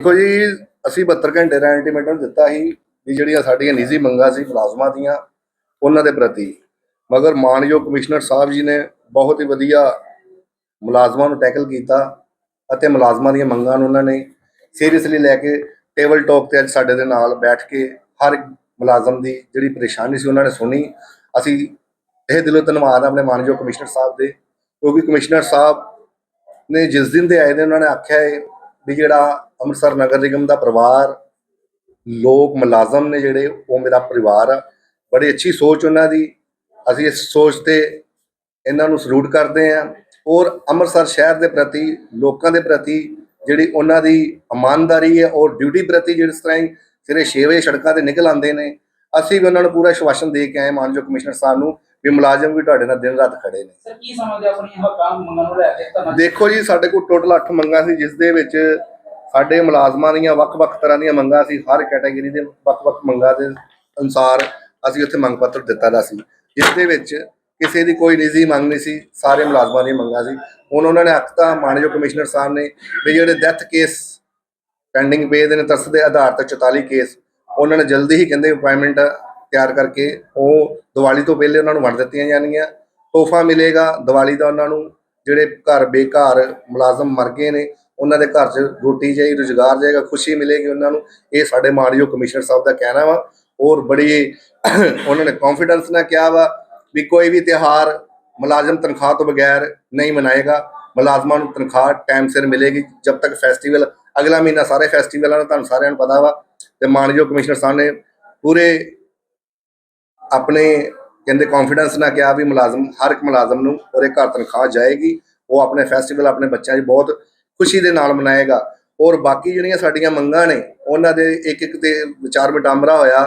ਦੇਖੋ ਜੀ, ਅਸੀਂ 72 ਘੰਟੇ ਦਾ ਅਲਟੀਮੇਟਮ ਦਿੱਤਾ ਸੀ ਵੀ ਜਿਹੜੀਆਂ ਸਾਡੀਆਂ ਨਿੱਜੀ ਮੰਗਾਂ ਸੀ, ਮੁਲਾਜ਼ਮਾਂ ਦੀਆਂ, ਉਹਨਾਂ ਦੇ ਪ੍ਰਤੀ। ਮਗਰ ਮਾਨਯੋਗ ਕਮਿਸ਼ਨਰ ਸਾਹਿਬ ਜੀ ਨੇ ਬਹੁਤ ਹੀ ਵਧੀਆ ਮੁਲਾਜ਼ਮਾਂ ਨੂੰ ਟੈਕਲ ਕੀਤਾ ਅਤੇ ਮੁਲਾਜ਼ਮਾਂ ਦੀਆਂ ਮੰਗਾਂ ਨੂੰ ਉਹਨਾਂ ਨੇ ਸੀਰੀਅਸਲੀ ਲੈ ਕੇ ਟੇਬਲ ਟਾਕ ਤੇ ਅੱਜ ਸਾਡੇ ਦੇ ਨਾਲ ਬੈਠ ਕੇ ਹਰ ਮੁਲਾਜ਼ਮ ਦੀ ਜਿਹੜੀ ਪਰੇਸ਼ਾਨੀ ਸੀ ਉਹਨਾਂ ਨੇ ਸੁਣੀ। ਅਸੀਂ ਇਹ ਦਿਲੋਂ ਧੰਨਵਾਦ ਆ ਆਪਣੇ ਮਾਨਯੋਗ ਕਮਿਸ਼ਨਰ ਸਾਹਿਬ ਦੇ, ਕਿਉਂਕਿ ਕਮਿਸ਼ਨਰ ਸਾਹਿਬ ਨੇ ਜਿਸ ਦਿਨ ਦੇ ਆਏ ਨੇ, ਉਹਨਾਂ ਨੇ ਆਖਿਆ ਹੈ ਵੀ ਜਿਹੜਾ ਅੰਮ੍ਰਿਤਸਰ ਨਗਰ ਨਿਗਮ ਦਾ ਪਰਿਵਾਰ ਲੋਕ ਮੁਲਾਜ਼ਮ ਨੇ ਜਿਹੜੇ ਉਹ ਮੇਰਾ ਪਰਿਵਾਰ ਆ। ਬੜੀ ਅੱਛੀ ਸੋਚ ਉਹਨਾਂ ਦੀ। ਅਸੀਂ ਇਸ ਸੋਚ ਤੇ ਇਹਨਾਂ ਨੂੰ ਸਲੂਟ ਕਰਦੇ ਹਾਂ। ਔਰ ਅੰਮ੍ਰਿਤਸਰ ਸ਼ਹਿਰ ਦੇ ਪ੍ਰਤੀ ਲੋਕਾਂ ਦੇ ਪ੍ਰਤੀ ਜਿਹੜੀ ਉਹਨਾਂ ਦੀ ਇਮਾਨਦਾਰੀ ਹੈ ਔਰ ਡਿਊਟੀ ਪ੍ਰਤੀ ਜਿਸ ਤਰ੍ਹਾਂ ਹੀ ਸਿਰੇ 6 ਵਜੇ ਸੜਕਾਂ ਤੇ ਨਿਕਲ ਆਉਂਦੇ ਨੇ। ਅਸੀਂ ਵੀ ਉਹਨਾਂ ਨੂੰ ਪੂਰਾ ਸ਼ਵਾਸ਼ਨ ਦੇ ਕੇ ਆਏ ਮਾਨਯੋਗ ਕਮਿਸ਼ਨਰ ਸਾਹਿਬ ਨੂੰ ਵੀ ਮੁਲਾਜ਼ਮ ਵੀ ਤੁਹਾਡੇ ਨਾਲ ਦਿਨ ਰਾਤ ਖੜੇ ਨੇ। ਸਰ ਕੀ ਸਮਝਦੇ ਆਪਣੀਆਂ ਹੱਕਾਂ ਮੰਗਾਂ ਨੂੰ ਲੈ ਕੇ? ਦੇਖੋ ਜੀ ਸਾਡੇ ਕੋਲ ਟੋਟਲ 8 ਮੰਗਾਂ ਸੀ ਜਿਸ ਦੇ ਵਿੱਚ ਸਾਡੇ ਮੁਲਾਜ਼ਮਾਂ ਦੀਆਂ ਵੱਖ-ਵੱਖ ਤਰ੍ਹਾਂ ਦੀਆਂ ਮੰਗਾਂ ਸੀ, ਹਰ ਕੈਟਾਗਰੀ ਦੇ ਵੱਖ-ਵੱਖ ਮੰਗਾਂ ਦੇ ਅਨੁਸਾਰ ਅਸੀਂ ਉੱਥੇ ਮੰਗ ਪੱਤਰ ਦਿੱਤਾ ਦਾ ਸੀ, ਜਿਸ ਦੇ ਵਿੱਚ ਕਿਸੇ ਦੀ ਕੋਈ ਨਿੱਜੀ ਮੰਗ ਨਹੀਂ ਸੀ, ਸਾਰੇ ਮੁਲਾਜ਼ਮਾਂ ਦੀਆਂ ਮੰਗਾਂ ਸੀ। ਹੁਣ ਉਹਨਾਂ ਨੇ ਹੱਕਤਾ ਮਾਨਯੋਗ ਕਮਿਸ਼ਨਰ ਸਾਹਿਬ ਨੇ ਵੀ ਜਿਹੜੇ ਡੈਥ ਕੇਸ ਪੈਂਡਿੰਗ ਪਏ ਦੇ ਨੇ ਤਰਸ ਦੇ ਆਧਾਰ ਤੇ 44 ਕੇਸ ਉਹਨਾਂ ਨੇ ਜਲਦੀ ਹੀ ਕਹਿੰਦੇ ਅਪਾਇੰਟਮੈਂਟ ਤਿਆਰ ਕਰਕੇ ਉਹ ਦੀਵਾਲੀ ਤੋਂ ਪਹਿਲੇ ਉਹਨਾਂ ਨੂੰ ਵੰਡ ਦਿੱਤੀਆਂ ਜਾਣਗੀਆਂ। ਤੋਹਫਾ ਮਿਲੇਗਾ ਦੀਵਾਲੀ ਦਾ ਉਹਨਾਂ ਨੂੰ, ਜਿਹੜੇ ਘਰ ਬੇਘਰ ਮੁਲਾਜ਼ਮ ਮਰ ਗਏ ਨੇ ਉਹਨਾਂ ਦੇ ਘਰ 'ਚ ਰੋਟੀ ਜਾਈ, ਰੁਜ਼ਗਾਰ ਜਾਏਗਾ, ਖੁਸ਼ੀ ਮਿਲੇਗੀ ਉਹਨਾਂ ਨੂੰ। ਇਹ ਸਾਡੇ ਮਾਨਯੋਗ ਕਮਿਸ਼ਨਰ ਸਾਹਿਬ ਦਾ ਕਹਿਣਾ ਵਾ। ਔਰ ਬੜੀ ਉਹਨਾਂ ਨੇ ਕੌਨਫੀਡੈਂਸ ਨਾਲ ਕਿਹਾ ਵਾ ਵੀ ਕੋਈ ਵੀ ਤਿਹਾਰ ਮੁਲਾਜ਼ਮ ਤਨਖਾਹ ਤੋਂ ਬਗੈਰ ਨਹੀਂ ਮਨਾਏਗਾ। ਮੁਲਾਜ਼ਮਾਂ ਨੂੰ ਤਨਖਾਹ ਟਾਈਮ ਸਿਰ ਮਿਲੇਗੀ। ਜਦ ਤੱਕ ਫੈਸਟੀਵਲ ਅਗਲਾ ਮਹੀਨਾ ਸਾਰੇ ਫੈਸਟੀਵਲਾਂ ਦਾ ਤੁਹਾਨੂੰ ਸਾਰਿਆਂ ਨੂੰ ਪਤਾ ਵਾ। ਤੇ ਮਾਨਯੋਗ ਕਮਿਸ਼ਨਰ ਸਾਹਿਬ ਨੇ ਪੂਰੇ ਆਪਣੇ ਕਹਿੰਦੇ ਕੌਨਫੀਡੈਂਸ ਨਾਲ ਕਿਹਾ ਵੀ ਮੁਲਾਜ਼ਮ, ਹਰ ਇੱਕ ਮੁਲਾਜ਼ਮ ਨੂੰ ਉਹਦੇ ਘਰ ਤਨਖਾਹ ਜਾਏਗੀ। ਉਹ ਆਪਣੇ ਫੈਸਟੀਵਲ ਆਪਣੇ ਬੱਚਿਆਂ 'ਚ ਬਹੁਤ ਖੁਸ਼ੀ ਦੇ ਨਾਲ ਮਨਾਏਗਾ। ਔਰ ਬਾਕੀ ਜਿਹੜੀਆਂ ਸਾਡੀਆਂ ਮੰਗਾਂ ਨੇ, ਉਹਨਾਂ ਦੇ ਇੱਕ ਇੱਕ ਤੇ ਵਿਚਾਰ ਵਟਾਂਦਰਾ ਹੋਇਆ।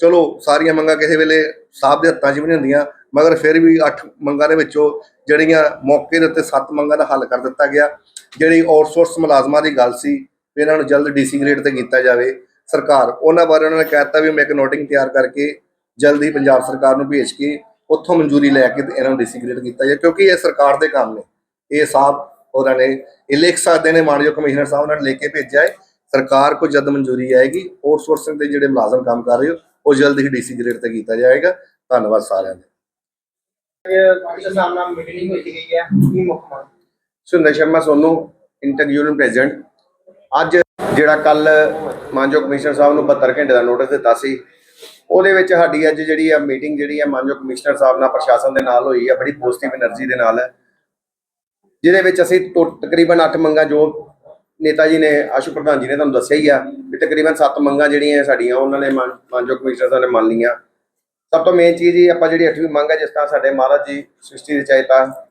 ਚਲੋ, ਸਾਰੀਆਂ ਮੰਗਾਂ ਕਿਸੇ ਵੇਲੇ ਸਾਹਿਬ ਦੇ ਹੱਥਾਂ 'ਚ ਵੀ ਨਹੀਂ ਹੁੰਦੀਆਂ, ਮਗਰ ਫਿਰ ਵੀ 8 ਮੰਗਾਂ ਦੇ ਵਿੱਚੋਂ ਜਿਹੜੀਆਂ ਮੌਕੇ ਦੇ ਉੱਤੇ 7 ਮੰਗਾਂ ਦਾ ਹੱਲ ਕਰ ਦਿੱਤਾ ਗਿਆ। ਜਿਹੜੀ ਆਊਟਸੋਰਸ ਮੁਲਾਜ਼ਮਾਂ ਦੀ ਗੱਲ ਸੀ ਵੀ ਇਹਨਾਂ ਨੂੰ ਜਲਦ ਡੀਸੀ ਗ੍ਰੇਡ ਤੇ ਕੀਤਾ ਜਾਵੇ। ਸਰਕਾਰ, ਉਹਨਾਂ ਬਾਰੇ ਉਹਨਾਂ ਨੇ ਕਹਿਤਾ ਵੀ ਮੈਂ ਇੱਕ ਨੋਟਿੰਗ ਤਿਆਰ ਕਰਕੇ ਜਲਦੀ ਪੰਜਾਬ ਸਰਕਾਰ ਨੂੰ ਭੇਜ ਕੇ ਉੱਥੋਂ ਮਨਜ਼ੂਰੀ ਲੈ ਕੇ ਇਹਨਾਂ ਨੂੰ ਡੀਸੀ ਗ੍ਰੇਡ ਕੀਤਾ ਜਾਵੇ, ਕਿਉਂਕਿ ਇਹ ਸਰਕਾਰ ਦੇ ਕੰਮ ਨੇ। ਇਹ ਸਾਹਿਬ ਉਹਨਾਂ ਨੇ ਇਹ ਲਿਖ ਸਕਦੇ ਨੇ ਮਾਨਯੋਗ ਕਮਿਸ਼ਨਰ ਸਾਹਿਬ ਉਹਨਾਂ ਲੈ ਕੇ ਭੇਜਿਆ ਹੈ। ਸਰਕਾਰ ਕੋ ਜਦ ਮਨਜ਼ੂਰੀ ਆਏਗੀ। ਆਊਟਸੋਰਸਿੰਗ ਦੇ ਜਿਹੜੇ ਮੁਲਾਜ਼ਮ ਕੰਮ ਕਰ ਰਹੇ ਹੋ, ਉਹ ਜਲਦ ਹੀ ਡੀਸੀ ਗ੍ਰੇਡ ਤੇ ਕੀਤਾ ਜਾਏਗਾ। ਧੰਨਵਾਦ ਸਾਰਿਆਂ ਦਾ। Sundar Sharma Sonu inter union president ਅੱਜ ਜਿਹੜਾ ਕੱਲ ਮਾਨਯੋਗ ਕਮਿਸ਼ਨਰ ਸਾਹਿਬ ਨੂੰ 72 ਘੰਟੇ ਦਾ ਨੋਟਿਸ ਦਿੱਤਾ ਸੀ, ਉਹਦੇ ਵਿੱਚ ਸਾਡੀ ਅੱਜ ਜਿਹੜੀ ਆ ਮੀਟਿੰਗ ਜਿਹੜੀ ਆ ਮਾਨਯੋਗ ਕਮਿਸ਼ਨਰ ਸਾਹਿਬ ਨਾਲ, ਪ੍ਰਸ਼ਾਸਨ ਦੇ ਨਾਲ ਹੋਈ ਆ, ਬੜੀ ਪੋਜ਼ਿਟਿਵ એનર્ਜੀ ਦੇ ਨਾਲ। ਹੈ ਜਿਹਦੇ ਵਿੱਚ ਅਸੀਂ ਟੋ- ਤਕਰੀਬਨ 8 ਮੰਗਾਂ ਜੋ ਨੇਤਾ ਜੀ ਨੇ, ਆਸ਼ੂ ਪ੍ਰਧਾਨ ਜੀ ਨੇ ਤੁਹਾਨੂੰ ਦੱਸਿਆ ਹੀ ਆ ਵੀ ਤਕਰੀਬਨ 7 ਮੰਗਾਂ ਜਿਹੜੀਆਂ ਸਾਡੀਆਂ, ਉਹਨਾਂ ਨੇ ਮਾਨ- ਮਾਨਯੋਗ ਕਮਿਸ਼ਨਰ ਸਾਹਿਬ ਨੇ ਮੰਨ ਲਈਆਂ। ਸਭ ਤੋਂ ਮੇਨ ਚੀਜ਼ ਜੀ ਆਪਾਂ ਜਿਹੜੀ 8ਵੀਂ ਮੰਗ ਹੈ ਜਿਸ ਤਰ੍ਹਾਂ ਸਾਡੇ ਮਹਾਰਾਜ ਜੀ ਸ੍ਰਿਸ਼ਟੀ ਰਚਾਇਤਾ,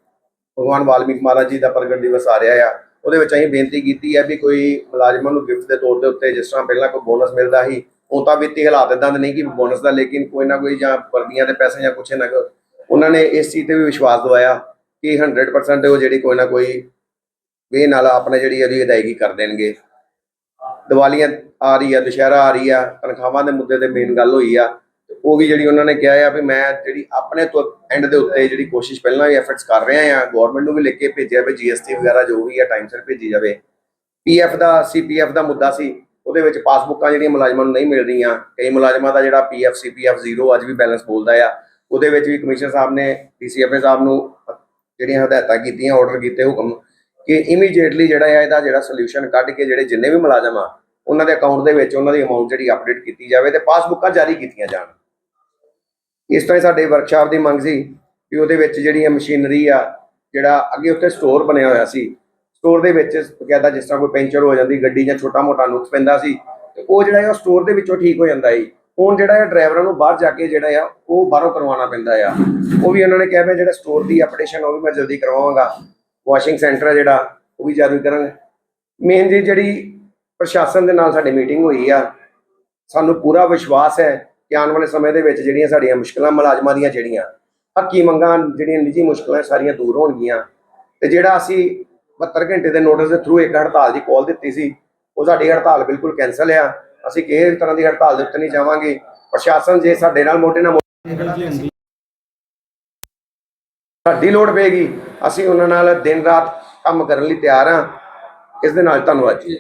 ਭਗਵਾਨ ਵਾਲਮੀਕ ਮਹਾਰਾਜ ਜੀ ਦਾ ਪ੍ਰਗਟ ਦਿਵਸ ਆ ਰਿਹਾ ਆ, ਉਹਦੇ ਵਿੱਚ ਅਸੀਂ ਬੇਨਤੀ ਕੀਤੀ ਹੈ ਵੀ ਕੋਈ ਮੁਲਾਜ਼ਮਾਂ ਨੂੰ ਗਿਫਟ ਦੇ ਤੌਰ ਦੇ ਉੱਤੇ ਜਿਸ ਤਰ੍ਹਾਂ ਪਹਿਲਾਂ ਕੋਈ ਬੋਨਸ ਮਿਲਦਾ ਸੀ, ਉਹ ਤਾਂ ਵਿੱਤੀ ਹਾਲਾਤ ਇਦਾਂ ਦੇ ਨਹੀਂ ਕਿ ਬੋਨਸ ਦਾ, ਲੇਕਿਨ ਕੋਈ ਨਾ ਕੋਈ ਜਾਂ ਵਰਦੀਆਂ ਦੇ ਪੈਸੇ ਜਾਂ ਕੁਛ ਨਾ ਕੁਛ ਉਹਨਾਂ ਨੇ ਇਸ ਚੀਜ਼ ਤੇ ਵੀ ਵਿਸ਼ਵਾਸ ਦਵਾਇਆ। ਕਿ 100% ਉਹ ਜਿਹੜੀ ਕੋਈ ਨਾ ਕੋਈ ਵੇ ਨਾਲ ਆਪਣੇ ਜਿਹੜੀ ਇਹਦੀ ਅਦਾਇਗੀ ਕਰ ਦੇਣਗੇ। ਦੀਵਾਲੀਆਂ ਆ ਰਹੀ ਆ, ਦੁਸ਼ਹਿਰਾ ਆ ਰਹੀ ਆ, ਤਨਖਾਹਾਂ ਦੇ ਮੁੱਦੇ ਤੇ ਮੇਨ ਗੱਲ ਹੋਈ ਆ। ਉਹ ਵੀ ਜਿਹੜੀ ਉਹਨਾਂ ਨੇ ਕਿਹਾ ਆ ਵੀ ਮੈਂ ਜਿਹੜੀ ਆਪਣੇ ਤੋਂ ਐਂਡ ਦੇ ਉੱਤੇ ਜਿਹੜੀ ਕੋਸ਼ਿਸ਼ ਪਹਿਲਾਂ ਵੀ ਐਫਰਟਸ ਕਰ ਰਿਹਾ ਆ ਗਵਰਨਮੈਂਟ ਨੂੰ ਵੀ ਲਿਖ ਕੇ ਭੇਜਿਆ ਵੀ ਜੀਐਸਟੀ ਵਗੈਰਾ ਜੋ ਵੀ ਆ ਟਾਈਮ ਸਿਰ ਭੇਜੀ ਜਾਵੇ। ਪੀਐਫ ਦਾ ਸੀਪੀਐਫ ਦਾ ਮੁੱਦਾ ਸੀ, ਉਹਦੇ ਵਿੱਚ ਪਾਸਬੁੱਕਾਂ ਜਿਹੜੀਆਂ ਮੁਲਾਜ਼ਮਾਂ ਨੂੰ ਨਹੀਂ ਮਿਲ ਰਹੀਆਂ। ਕਈ ਮੁਲਾਜ਼ਮਾਂ ਦਾ ਜਿਹੜਾ ਪੀਐਫ ਸੀਪੀਐਫ ਜ਼ੀਰੋ ਅੱਜ ਵੀ ਬੈਲੈਂਸ ਬੋਲਦਾ ਆ। ਉਹਦੇ ਵਿੱਚ ਵੀ ਕਮਿਸ਼ਨਰ ਸਾਹਿਬ ਨੇ ਡੀਸੀਐਫਏ ਸਾਹਿਬ ਨੂੰ ਜਿਹੜੀਆਂ ਹਦਾਇਤਾਂ ਕੀਤੀਆਂ ਆਰਡਰ ਕੀਤੇ ਹੁਕਮ ਕਿ ਇਮੀਡੀਏਟਲੀ ਜਿਹੜਾ ਆ ਇਹਦਾ ਜਿਹੜਾ ਸੋਲੂਸ਼ਨ ਕੱਢ ਕੇ ਜਿਹੜੇ ਜਿੰਨੇ ਵੀ ਮੁਲਾਜ਼ਮ ਆ, ਉਹਨਾਂ ਦੇ ਅਕਾਊਂਟ ਦੇ ਵਿੱਚ ਉਹਨਾਂ ਦੀ ਅਮਾਉਂਟ ਜਿਹੜੀ ਅਪਡੇਟ ਕੀਤੀ ਜਾਵੇ ਤੇ ਪਾਸਬੁੱਕਾਂ ਜਾਰੀ ਕੀਤੀਆਂ ਜਾਣ। ਇਸ ਤਰ੍ਹਾਂ ਹੀ ਸਾਡੇ ਵਰਕਸ਼ਾਪ ਦੀ ਮੰਗ ਸੀ ਕਿ ਉਹਦੇ ਵਿੱਚ ਜਿਹੜੀ ਮਸ਼ੀਨਰੀ ਆ, ਜਿਹੜਾ ਅੱਗੇ ਉੱਤੇ ਸਟੋਰ ਬਣਿਆ ਹੋਇਆ ਸੀ ਸਟੋਰ ਦੇ ਵਿੱਚ ਬਕਾਇਦਾ ਜਿਸ ਤਰ੍ਹਾਂ ਕੋਈ ਪੈਂਚਰ ਹੋ ਜਾਂਦੀ, ਗੱਡੀ ਜਾਂ ਛੋਟਾ ਮੋਟਾ ਨੁਕਸ ਪੈਂਦਾ ਸੀ, ਤੇ ਉਹ ਜਿਹੜਾ ਹੈ ਉਹ ਸਟੋਰ ਦੇ ਵਿੱਚੋਂ ਠੀਕ ਹੋ ਜਾਂਦਾ ਹੈ ਹੁਣ ਜਿਹੜਾ ਹੈ ਡਰਾਈਵਰਾਂ ਨੂੰ ਬਾਹਰ ਜਾ ਕੇ ਜਿਹੜਾ ਆ, ਉਹ ਬਾਹਰੋਂ ਕਰਵਾਉਣਾ ਪੈਂਦਾ ਆ। ਉਹ ਵੀ ਉਹਨਾਂ ਨੇ ਕਿਹਾ ਵੀ ਜਿਹੜਾ ਸਟੋਰ ਦੀ ਅਪਡੇਸ਼ਨ ਉਹ ਵੀ ਮੈਂ ਜਲਦੀ ਕਰਵਾਵਾਂਗਾ। ਵਾਸ਼ਿੰਗ ਸੈਂਟਰ ਹੈ ਜਿਹੜਾ, ਉਹ ਵੀ ਜਾਰੀ ਕਰਾਂਗੇ। ਮੇਨ ਜੀ ਜਿਹੜੀ ਪ੍ਰਸ਼ਾਸਨ ਦੇ ਨਾਲ ਸਾਡੀ ਮੀਟਿੰਗ ਹੋਈ ਆ, ਸਾਨੂੰ ਪੂਰਾ ਵਿਸ਼ਵਾਸ ਹੈ ਕਿ ਆਉਣ ਵਾਲੇ ਸਮੇਂ ਦੇ ਵਿੱਚ ਜਿਹੜੀਆਂ ਸਾਡੀਆਂ ਮੁਸ਼ਕਲਾਂ, ਮੁਲਾਜ਼ਮਾਂ ਦੀਆਂ ਜਿਹੜੀਆਂ, ਹੱਕੀ ਮੰਗਾਂ, ਜਿਹੜੀਆਂ ਨਿੱਜੀ ਮੁਸ਼ਕਲਾਂ ਸਾਰੀਆਂ ਦੂਰ ਹੋਣਗੀਆਂ। ਤੇ ਜਿਹੜਾ ਅਸੀਂ 72 ਘੰਟੇ ਦੇ ਨੋਟਿਸ ਦੇ ਥਰੂ ਇੱਕ ਹੜਤਾਲ ਦੀ ਕਾਲ ਦਿੱਤੀ ਸੀ, ਉਹ ਸਾਡੀ ਹੜਤਾਲ ਬਿਲਕੁਲ ਕੈਨਸਲ ਆ। ਅਸੀਂ ਕਿਸੇ ਤਰ੍ਹਾਂ ਦੀ ਹੜਤਾਲ ਦੇ ਉੱਤੇ ਨਹੀਂ ਜਾਵਾਂਗੇ। ਪ੍ਰਸ਼ਾਸਨ ਜੇ ਸਾਡੇ ਨਾਲ ਮੋਢੇ ਨਾਲ ਸਾਡੀ ਲੋੜ ਪਏਗੀ। ਅਸੀਂ ਉਹਨਾਂ ਨਾਲ ਦਿਨ ਰਾਤ ਕੰਮ ਕਰਨ ਲਈ ਤਿਆਰ ਹਾਂ। ਇਸ ਦੇ ਨਾਲ ਧੰਨਵਾਦ ਜੀ